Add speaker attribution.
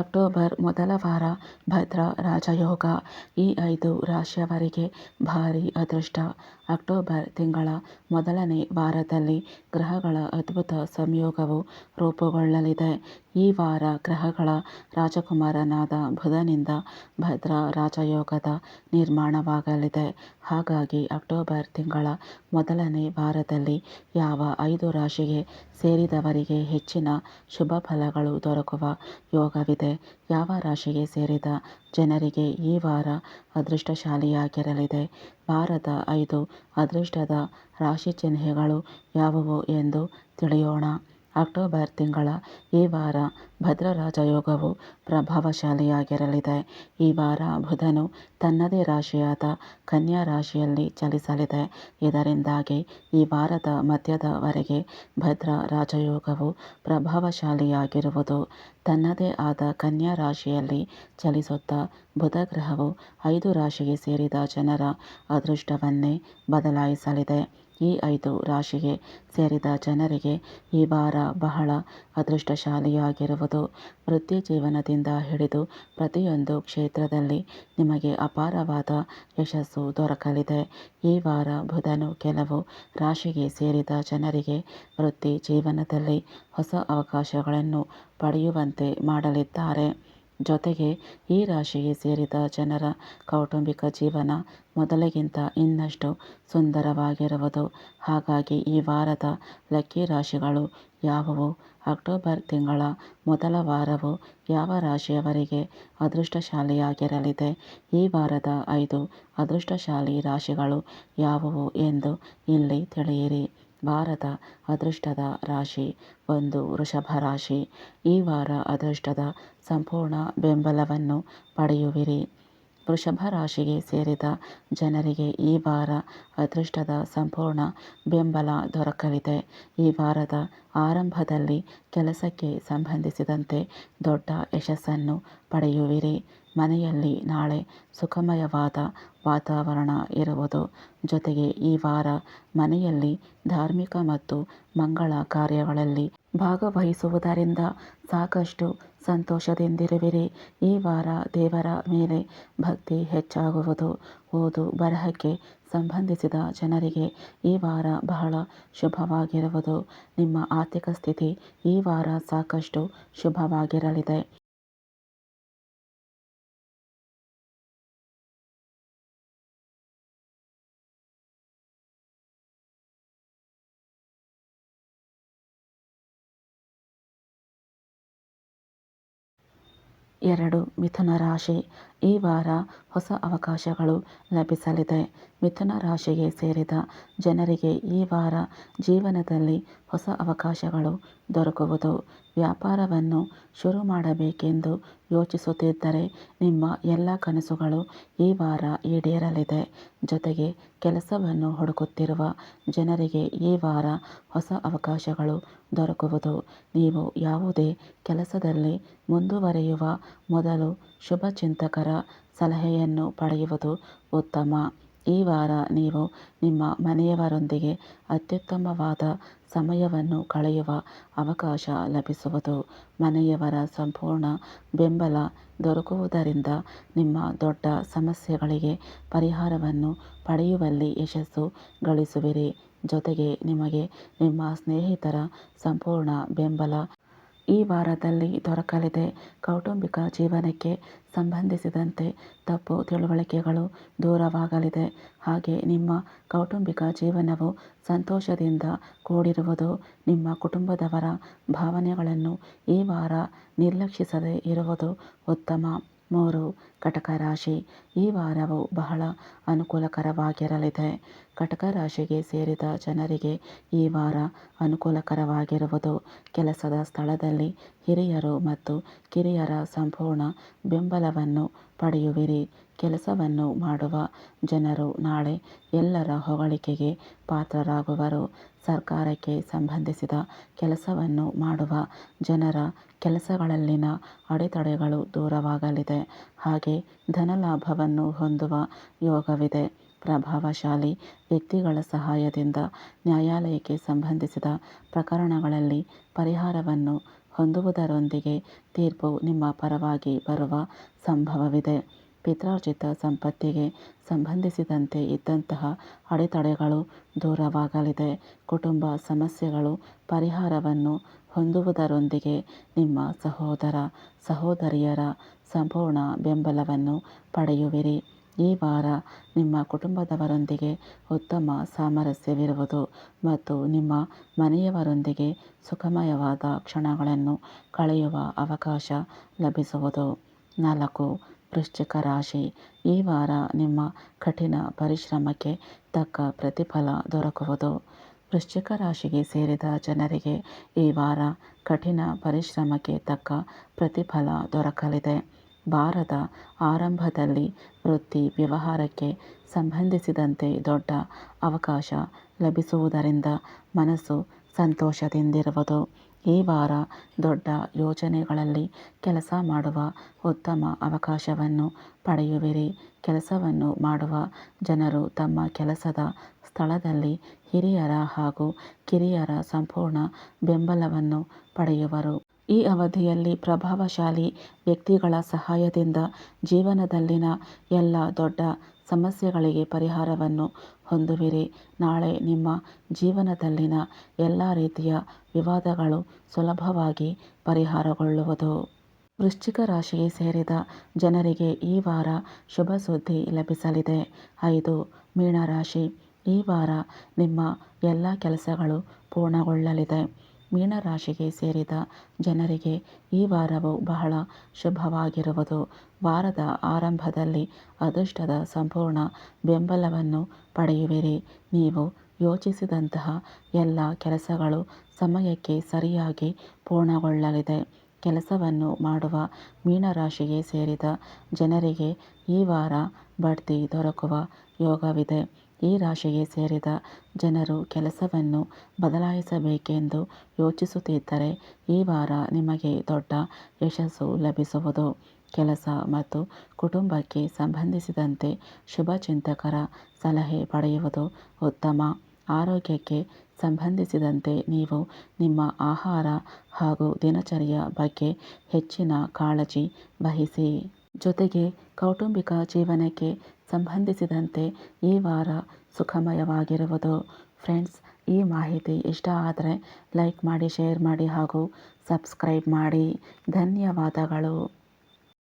Speaker 1: October ಮೊದಲ ವಾರ ಭದ್ರ ರಾಜಯೋಗ. ಈ ಐದು ರಾಶಿಯವರಿಗೆ ಭಾರೀ ಅದೃಷ್ಟ. ಅಕ್ಟೋಬರ್ ತಿಂಗಳ ಮೊದಲನೇ ವಾರದಲ್ಲಿ ಗ್ರಹಗಳ ಅದ್ಭುತ ಸಂಯೋಗವು ರೂಪುಗೊಳ್ಳಲಿದೆ. ಈ ವಾರ ಗ್ರಹಗಳ ರಾಜಕುಮಾರನಾದ ಬುಧನಿಂದ ಭದ್ರ ರಾಜಯೋಗದ ನಿರ್ಮಾಣವಾಗಲಿದೆ. ಹಾಗಾಗಿ ಅಕ್ಟೋಬರ್ ತಿಂಗಳ ಮೊದಲನೇ ವಾರದಲ್ಲಿ ಯಾವ ಐದು ರಾಶಿಗೆ ಸೇರಿದವರಿಗೆ ಹೆಚ್ಚಿನ ಶುಭ ಫಲಗಳು ದೊರಕುವ ಯೋಗವಿದೆ. ಯಾವ ರಾಶಿಗೆ ಸೇರಿದ ಜನರಿಗೆ ಈ ವಾರ ಅದೃಷ್ಟಶಾಲಿಯಾಗಿರಲಿದೆ? ವಾರದ ಐದು ಅದೃಷ್ಟದ ರಾಶಿ ಚಿಹ್ನೆಗಳು ಯಾವುವು ಎಂದು ತಿಳಿಯೋಣ. ಅಕ್ಟೋಬರ್ ತಿಂಗಳ ಈ ವಾರ ಭದ್ರ ರಾಜಯೋಗವು ಪ್ರಭಾವಶಾಲಿಯಾಗಿರಲಿದೆ. ಈ ವಾರ ಬುಧನು ತನ್ನದೇ ರಾಶಿಯಾದ ಕನ್ಯಾ ರಾಶಿಯಲ್ಲಿ ಚಲಿಸಲಿದೆ. ಇದರಿಂದಾಗಿ ಈ ವಾರದ ಮಧ್ಯದವರೆಗೆ ಭದ್ರ ರಾಜಯೋಗವು ಪ್ರಭಾವಶಾಲಿಯಾಗಿರುವುದು ತನ್ನದೇ ಆದ ಕನ್ಯಾ ರಾಶಿಯಲ್ಲಿ ಚಲಿಸುತ್ತಾ ಬುಧ ಗ್ರಹವು ಐದು ರಾಶಿಗೆ ಸೇರಿದ ಜನರ ಅದೃಷ್ಟವನ್ನೇ ಬದಲಾಯಿಸಲಿದೆ. ಈ ಐದು ರಾಶಿಗೆ ಸೇರಿದ ಜನರಿಗೆ ಈ ವಾರ ಬಹಳ ಅದೃಷ್ಟಶಾಲಿಯಾಗಿರುವುದು. ವೃತ್ತಿ ಜೀವನದಿಂದ ಹಿಡಿದು ಪ್ರತಿಯೊಂದು ಕ್ಷೇತ್ರದಲ್ಲಿ ನಿಮಗೆ ಅಪಾರವಾದ ಯಶಸ್ಸು ದೊರಕಲಿದೆ. ಈ ವಾರ ಬುಧನು ಕೆಲವು ರಾಶಿಗೆ ಸೇರಿದ ಜನರಿಗೆ ವೃತ್ತಿ ಜೀವನದಲ್ಲಿ ಹೊಸ ಅವಕಾಶಗಳನ್ನು ಪಡೆಯುವಂತೆ ಮಾಡಲಿದ್ದಾರೆ. ಜೊತೆಗೆ ಈ ರಾಶಿಗೆ ಸೇರಿದ ಜನರ ಕೌಟುಂಬಿಕ ಜೀವನ ಮೊದಲಿಗಿಂತ ಇನ್ನಷ್ಟು ಸುಂದರವಾಗಿರುವುದು. ಹಾಗಾಗಿ ಈ ವಾರದ ಲಕ್ಕಿ ರಾಶಿಗಳು ಯಾವುವು? ಅಕ್ಟೋಬರ್ ತಿಂಗಳ ಮೊದಲ ವಾರವು ಯಾವ ರಾಶಿಯವರಿಗೆ ಅದೃಷ್ಟಶಾಲಿಯಾಗಿರಲಿದೆ? ಈ ವಾರದ ಐದು ಅದೃಷ್ಟಶಾಲಿ ರಾಶಿಗಳು ಯಾವುವು ಎಂದು ಇಲ್ಲಿ ತಿಳಿಯಿರಿ. ವಾರದ ಅದೃಷ್ಟದ ರಾಶಿ ಒಂದು ವೃಷಭ ರಾಶಿ. ಈ ವಾರ ಅದೃಷ್ಟದ ಸಂಪೂರ್ಣ ಬೆಂಬಲವನ್ನು ಪಡೆಯುವಿರಿ. ವೃಷಭ ರಾಶಿಗೆ ಸೇರಿದ ಜನರಿಗೆ ಈ ವಾರ ಅದೃಷ್ಟದ ಸಂಪೂರ್ಣ ಬೆಂಬಲ ದೊರಕಲಿದೆ. ಈ ವಾರದ ಆರಂಭದಲ್ಲಿ ಕೆಲಸಕ್ಕೆ ಸಂಬಂಧಿಸಿದಂತೆ ದೊಡ್ಡ ಯಶಸ್ಸನ್ನು ಪಡೆಯುವಿರಿ. ಮನೆಯಲ್ಲಿ ನಾಳೆ ಸುಖಮಯವಾದ ವಾತಾವರಣ ಇರುವುದು. ಜೊತೆಗೆ ಈ ವಾರ ಮನೆಯಲ್ಲಿ ಧಾರ್ಮಿಕ ಮತ್ತು ಮಂಗಳ ಕಾರ್ಯಗಳಲ್ಲಿ ಭಾಗವಹಿಸುವುದರಿಂದ ಸಾಕಷ್ಟು ಸಂತೋಷದಿಂದಿರುವಿರಿ. ಈ ವಾರ ದೇವರ ಮೇಲೆ ಭಕ್ತಿ ಹೆಚ್ಚಾಗುವುದು. ಓದು ಬರಹಕ್ಕೆ ಸಂಬಂಧಿಸಿದ ಜನರಿಗೆ ಈ ವಾರ ಬಹಳ ಶುಭವಾಗಿರುವುದು. ನಿಮ್ಮ ಆರ್ಥಿಕ ಸ್ಥಿತಿ ಈ ವಾರ ಸಾಕಷ್ಟು ಶುಭವಾಗಿರಲಿದೆ. ಎರಡು ಮಿಥುನ ರಾಶಿ. ಈ ವಾರ ಹೊಸ ಅವಕಾಶಗಳು ಲಭಿಸಲಿದೆ. ಮಿಥುನ ರಾಶಿಗೆ ಸೇರಿದ ಜನರಿಗೆ ಈ ವಾರ ಜೀವನದಲ್ಲಿ ಹೊಸ ಅವಕಾಶಗಳು ದೊರಕುವುದು. ವ್ಯಾಪಾರವನ್ನು ಶುರು ಮಾಡಬೇಕೆಂದು ಯೋಚಿಸುತ್ತಿದ್ದರೆ ನಿಮ್ಮ ಎಲ್ಲ ಕನಸುಗಳು ಈ ವಾರ ಈಡೇರಲಿದೆ. ಜೊತೆಗೆ ಕೆಲಸವನ್ನು ಹುಡುಕುತ್ತಿರುವ ಜನರಿಗೆ ಈ ವಾರ ಹೊಸ ಅವಕಾಶಗಳು ದೊರಕುವುದು. ನೀವು ಯಾವುದೇ ಕೆಲಸದಲ್ಲಿ ಮುಂದುವರೆಯುವ ಮೊದಲು ಸಲಹೆಯನ್ನು ಪಡೆಯುವುದು ಉತ್ತಮ. ಈ ವಾರ ನೀವು ನಿಮ್ಮ ಮನೆಯವರೊಂದಿಗೆ ಅತ್ಯುತ್ತಮವಾದ ಸಮಯವನ್ನು ಕಳೆಯುವ ಅವಕಾಶ ಲಭಿಸುವುದು. ಮನೆಯವರ ಸಂಪೂರ್ಣ ಬೆಂಬಲ ದೊರಕುವುದರಿಂದ ನಿಮ್ಮ ದೊಡ್ಡ ಸಮಸ್ಯೆಗಳಿಗೆ ಪರಿಹಾರವನ್ನು ಪಡೆಯುವಲ್ಲಿ ಯಶಸ್ಸು ಗಳಿಸುವಿರಿ. ಜೊತೆಗೆ ನಿಮಗೆ ನಿಮ್ಮ ಸ್ನೇಹಿತರ ಸಂಪೂರ್ಣ ಬೆಂಬಲ ಈ ವಾರದಲ್ಲಿ ದೊರಕಲಿದೆ. ಕೌಟುಂಬಿಕ ಜೀವನಕ್ಕೆ ಸಂಬಂಧಿಸಿದಂತೆ ತಪ್ಪು ತಿಳುವಳಿಕೆಗಳು ದೂರವಾಗಲಿದೆ. ಹಾಗೆ ನಿಮ್ಮ ಕೌಟುಂಬಿಕ ಜೀವನವು ಸಂತೋಷದಿಂದ ಕೂಡಿರುವುದು ನಿಮ್ಮ ಕುಟುಂಬದವರ ಭಾವನೆಗಳನ್ನು ಈ ವಾರ ನಿರ್ಲಕ್ಷಿಸದೆ ಇರುವುದು ಉತ್ತಮ. ಮೂರು ಕಟಕ ರಾಶಿ ಈ ವಾರವು ಬಹಳ ಅನುಕೂಲಕರವಾಗಿರಲಿದೆ. ಕಟಕ ರಾಶಿಗೆ ಸೇರಿದ ಜನರಿಗೆ ಈ ವಾರ ಅನುಕೂಲಕರವಾಗಿರುವುದು ಕೆಲಸದ ಸ್ಥಳದಲ್ಲಿ ಹಿರಿಯರು ಮತ್ತು ಕಿರಿಯರ ಸಂಪೂರ್ಣ ಬೆಂಬಲವನ್ನು ಪಡೆಯುವಿರಿ. ಕೆಲಸವನ್ನು ಮಾಡುವ ಜನರು ನಾಳೆ ಎಲ್ಲರ ಹೊಗಳಿಕೆಗೆ ಪಾತ್ರರಾಗುವರು. ಸರ್ಕಾರಕ್ಕೆ ಸಂಬಂಧಿಸಿದ ಕೆಲಸವನ್ನು ಮಾಡುವ ಜನರ ಕೆಲಸಗಳಲ್ಲಿನ ಅಡೆತಡೆಗಳು ದೂರವಾಗಲಿದೆ. ಹಾಗೆ ಧನಲಾಭವನ್ನು ಹೊಂದುವ ಯೋಗವಿದೆ. ಪ್ರಭಾವಶಾಲಿ ವ್ಯಕ್ತಿಗಳ ಸಹಾಯದಿಂದ ನ್ಯಾಯಾಲಯಕ್ಕೆ ಸಂಬಂಧಿಸಿದ ಪ್ರಕರಣಗಳಲ್ಲಿ ಪರಿಹಾರವನ್ನು ಹೊಂದುವುದರೊಂದಿಗೆ ತೀರ್ಪು ನಿಮ್ಮ ಪರವಾಗಿ ಬರುವ ಸಂಭವವಿದೆ. ಪಿತ್ರಾರ್ಜಿತ ಸಂಪತ್ತಿಗೆ ಸಂಬಂಧಿಸಿದಂತೆ ಇದ್ದಂತಹ ಅಡೆತಡೆಗಳು ದೂರವಾಗಲಿದೆ. ಕುಟುಂಬ ಸಮಸ್ಯೆಗಳು ಪರಿಹಾರವನ್ನು ಹೊಂದುವುದರೊಂದಿಗೆ ನಿಮ್ಮ ಸಹೋದರ, ಸಹೋದರಿಯರ ಸಂಪೂರ್ಣ ಬೆಂಬಲವನ್ನು ಪಡೆಯುವಿರಿ. ಈ ವಾರ ನಿಮ್ಮ ಕುಟುಂಬದವರೊಂದಿಗೆ ಉತ್ತಮ ಸಾಮರಸ್ಯವಿರುವುದು ಮತ್ತು ನಿಮ್ಮ ಮನೆಯವರೊಂದಿಗೆ ಸುಖಮಯವಾದ ಕ್ಷಣಗಳನ್ನು ಕಳೆಯುವ ಅವಕಾಶ ಲಭಿಸುವುದು. ನಾಲ್ಕು ವೃಶ್ಚಿಕ ರಾಶಿ ಈ ವಾರ ನಿಮ್ಮ ಕಠಿಣ ಪರಿಶ್ರಮಕ್ಕೆ ತಕ್ಕ ಪ್ರತಿಫಲ ದೊರಕುವುದು. ವೃಶ್ಚಿಕ ರಾಶಿಗೆ ಸೇರಿದ ಜನರಿಗೆ ಈ ವಾರ ಕಠಿಣ ಪರಿಶ್ರಮಕ್ಕೆ ತಕ್ಕ ಪ್ರತಿಫಲ ದೊರಕಲಿದೆ. ವಾರದ ಆರಂಭದಲ್ಲಿ ವೃತ್ತಿ ವ್ಯವಹಾರಕ್ಕೆ ಸಂಬಂಧಿಸಿದಂತೆ ದೊಡ್ಡ ಅವಕಾಶ ಲಭಿಸುವುದರಿಂದ ಮನಸ್ಸು ಸಂತೋಷದಿಂದಿರುವುದು. ಈ ವಾರ ದೊಡ್ಡ ಯೋಜನೆಗಳಲ್ಲಿ ಕೆಲಸ ಮಾಡುವ ಉತ್ತಮ ಅವಕಾಶವನ್ನು ಪಡೆಯುವಿರಿ. ಕೆಲಸವನ್ನು ಮಾಡುವ ಜನರು ತಮ್ಮ ಕೆಲಸದ ಸ್ಥಳದಲ್ಲಿ ಹಿರಿಯರ ಹಾಗೂ ಕಿರಿಯರ ಸಂಪೂರ್ಣ ಬೆಂಬಲವನ್ನು ಪಡೆಯುವರು. ಈ ಅವಧಿಯಲ್ಲಿ ಪ್ರಭಾವಶಾಲಿ ವ್ಯಕ್ತಿಗಳ ಸಹಾಯದಿಂದ ಜೀವನದಲ್ಲಿನ ಎಲ್ಲ ದೊಡ್ಡ ಸಮಸ್ಯೆಗಳಿಗೆ ಪರಿಹಾರವನ್ನು ಹೊಂದುವಿರಿ. ನಾಳೆ ನಿಮ್ಮ ಜೀವನದಲ್ಲಿನ ಎಲ್ಲ ರೀತಿಯ ವಿವಾದಗಳು ಸುಲಭವಾಗಿ ಪರಿಹಾರಗೊಳ್ಳುವುದು. ವೃಶ್ಚಿಕ ರಾಶಿಗೆ ಸೇರಿದ ಜನರಿಗೆ ಈ ವಾರ ಶುಭ ಸುದ್ದಿ ಲಭಿಸಲಿದೆ. ಐದು ಮೀನರಾಶಿ, ಈ ವಾರ ನಿಮ್ಮ ಎಲ್ಲ ಕೆಲಸಗಳು ಪೂರ್ಣಗೊಳ್ಳಲಿದೆ. ಮೀನರಾಶಿಗೆ ಸೇರಿದ ಜನರಿಗೆ ಈ ವಾರವು ಬಹಳ ಶುಭವಾಗಿರುವುದು. ವಾರದ ಆರಂಭದಲ್ಲಿ ಅದೃಷ್ಟದ ಸಂಪೂರ್ಣ ಬೆಂಬಲವನ್ನು ಪಡೆಯುವಿರಿ. ನೀವು ಯೋಚಿಸಿದಂತಹ ಎಲ್ಲ ಕೆಲಸಗಳು ಸಮಯಕ್ಕೆ ಸರಿಯಾಗಿ ಪೂರ್ಣಗೊಳ್ಳಲಿದೆ. ಕೆಲಸವನ್ನು ಮಾಡುವ ಮೀನರಾಶಿಗೆ ಸೇರಿದ ಜನರಿಗೆ ಈ ವಾರ ಬಡ್ತಿ ದೊರಕುವ ಯೋಗವಿದೆ. ಈ ರಾಶಿಗೆ ಸೇರಿದ ಜನರು ಕೆಲಸವನ್ನು ಬದಲಾಯಿಸಬೇಕೆಂದು ಯೋಚಿಸುತ್ತಿದ್ದರೆ ಈ ವಾರ ನಿಮಗೆ ದೊಡ್ಡ ಯಶಸ್ಸು ಲಭಿಸುವುದು. ಕೆಲಸ ಮತ್ತು ಕುಟುಂಬಕ್ಕೆ ಸಂಬಂಧಿಸಿದಂತೆ ಶುಭಚಿಂತಕರ ಸಲಹೆ ಪಡೆಯುವುದು ಉತ್ತಮ. ಆರೋಗ್ಯಕ್ಕೆ ಸಂಬಂಧಿಸಿದಂತೆ ನೀವು ನಿಮ್ಮ ಆಹಾರ ಹಾಗೂ ದಿನಚರಿಯ ಬಗ್ಗೆ ಹೆಚ್ಚಿನ ಕಾಳಜಿ ವಹಿಸಿ. ಜೊತೆಗೆ ಕೌಟುಂಬಿಕ ಜೀವನಕ್ಕೆ ಸಂಬಂಧಿಸಿದಂತೆ ಈ ವಾರ ಸುಖಮಯವಾಗಿರುವುದು. ಫ್ರೆಂಡ್ಸ್, ಈ ಮಾಹಿತಿ ಇಷ್ಟ ಆದರೆ ಲೈಕ್ ಮಾಡಿ, ಶೇರ್ ಮಾಡಿ ಹಾಗೂ ಸಬ್ಸ್ಕ್ರೈಬ್ ಮಾಡಿ. ಧನ್ಯವಾದಗಳು.